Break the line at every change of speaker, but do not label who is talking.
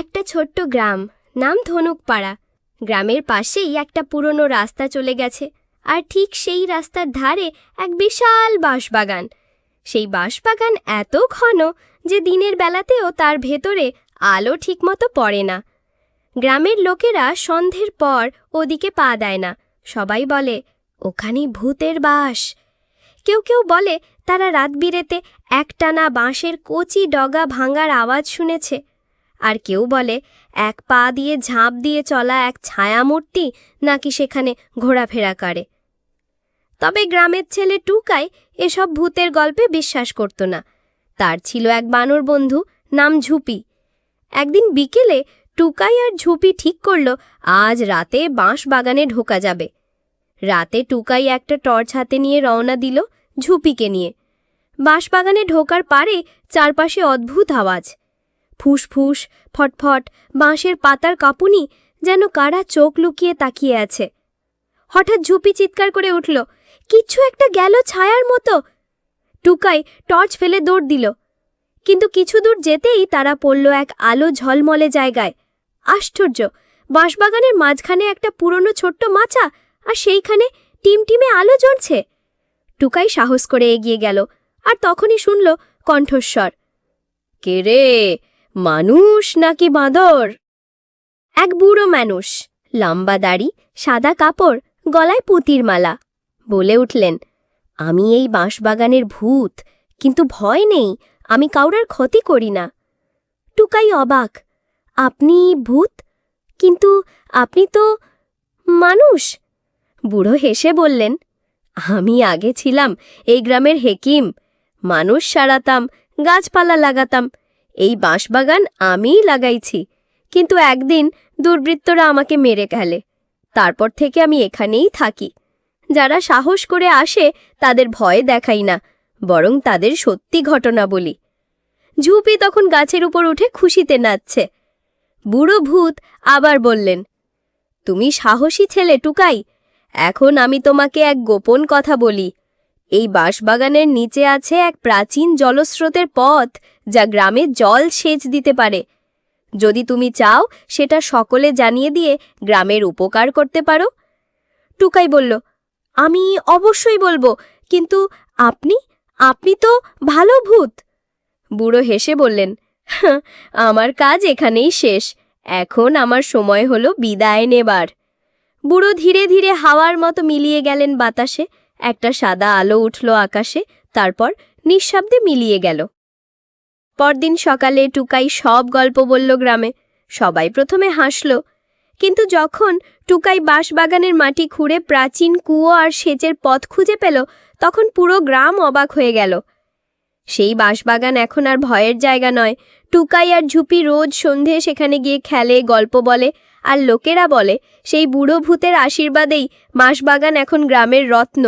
একটা ছোট্ট গ্রাম, নাম ধনুকপাড়া। গ্রামের পাশেই একটা পুরনো রাস্তা চলে গেছে, আর ঠিক সেই রাস্তার ধারে এক বিশাল বাঁশবাগান। সেই বাঁশবাগান এত ঘন যে দিনের বেলাতেও তার ভেতরে আলো ঠিকমতো পড়ে না। গ্রামের লোকেরা সন্ধ্যের পর ওদিকে পা দেয় না। সবাই বলে, ওখানে ভূতের বাস। কেউ কেউ বলে, তারা রাত বিরেতে একটানা বাঁশের কচি ডগা ভাঙার আওয়াজ শুনেছে। আর কেউ বলে, এক পা দিয়ে ঝাঁপ দিয়ে চলা এক ছায়ামূর্তি নাকি সেখানে ঘোরাফেরা করে? তবে গ্রামের ছেলে টুকাই এসব ভূতের গল্পে বিশ্বাস করত না। তার ছিল এক বানর বন্ধু নাম ঝুপি। একদিন বিকেলে টুকাই আর ঝুপি ঠিক করল, আজ রাতে বাঁশ বাগানে ঢোকা যাবে। রাতে টুকাই একটা টর্চ হাতে নিয়ে রওনা দিল ঝুপিকে নিয়ে। বাঁশবাগানে ঢোকার পারে চারপাশে অদ্ভুত আওয়াজ। ফুসফুস, ফটফট, বাঁশের পাতার কাঁপুনি যেন কারা চোখ লুকিয়ে তাকিয়ে আছে। হঠাৎ ঝুপি চিৎকার করে উঠল কিচ্ছু একটা গেল ছায়ার মতো! টুকাই টর্চ ফেলে দৌড় দিল। কিন্তু কিছু দূর যেতেই তারা পড়ল এক আলো ঝলমলে জায়গায়। আশ্চর্য, বাঁশবাগানের মাঝখানে একটা পুরনো ছোট্ট মাচা আর সেইখানে টিমটিমে আলো জ্বলছে। টুকাই সাহস করে এগিয়ে গেল আর তখনই শুনল কণ্ঠস্বর, কে রে? মানুষ নাকি বাঁদর? এক বুড়ো মানুষ, লম্বা দাড়ি, সাদা কাপড়, গলায় পুতির মালা। বলে উঠলেন, আমি এই বাঁশবাগানের ভূত, কিন্তু ভয় নেই, আমি কাউরার ক্ষতি করি না। টুকাই অবাক, আপনি ভূত? কিন্তু আপনি তো মানুষ? বুড়ো হেসে বললেন, আমি আগে ছিলাম এই গ্রামের হেকিম, মানুষ সারাতাম, গাছপালা লাগাতাম এই বাঁশবাগান আমিই লাগাইছি। কিন্তু একদিন দুর্বৃত্তরা আমাকে মেরে গেলে তারপর থেকে আমি এখানেই থাকি। যারা সাহস করে আসে, তাদের ভয় দেখাই না, বরং তাদের সত্যি ঘটনা বলি। ঝুপি তখন গাছের উপর উঠে খুশিতে নাচছে। বুড়ো ভূত আবার বললেন, তুমি সাহসী ছেলে টুকাই, এখন আমি তোমাকে এক গোপন কথা বলি। এই বাঁশবাগানের নিচে আছে এক প্রাচীন জলস্রোতের পথ যা গ্রামে জল সেচ দিতে পারে। যদি তুমি চাও সেটা সকলে জানিয়ে দিয়ে গ্রামের উপকার করতে পারো। টুকাই বলল আমি অবশ্যই বলব কিন্তু আপনি? আপনি তো ভালো ভূত। বুড়ো হেসে বললেন "হাঁ, আমার কাজ এখানেই শেষ। এখন আমার সময় হলো বিদায় নেবার। বুড়ো ধীরে ধীরে হাওয়ার মতো মিলিয়ে গেলেন বাতাসে। একটা সাদা আলো উঠল আকাশে, তারপর নিঃশব্দে মিলিয়ে গেল। পরদিন সকালে টুকাই সব গল্প বলল গ্রামে। সবাই প্রথমে হাসল, কিন্তু যখন টুকাই বাঁশবাগানের মাটি খুঁড়ে প্রাচীন কুয়ো আর সেচের পথ খুঁজে পেল, তখন পুরো গ্রাম অবাক হয়ে গেল। সেই বাঁশবাগান এখন আর ভয়ের জায়গা নয়। টুকাই আর ঝুপি রোজ সন্ধে সেখানে গিয়ে খেলে, গল্প বলে, আর লোকেরা বলে, সেই বুড়ো ভূতের আশীর্বাদেই বাঁশবাগান এখন গ্রামের রত্ন।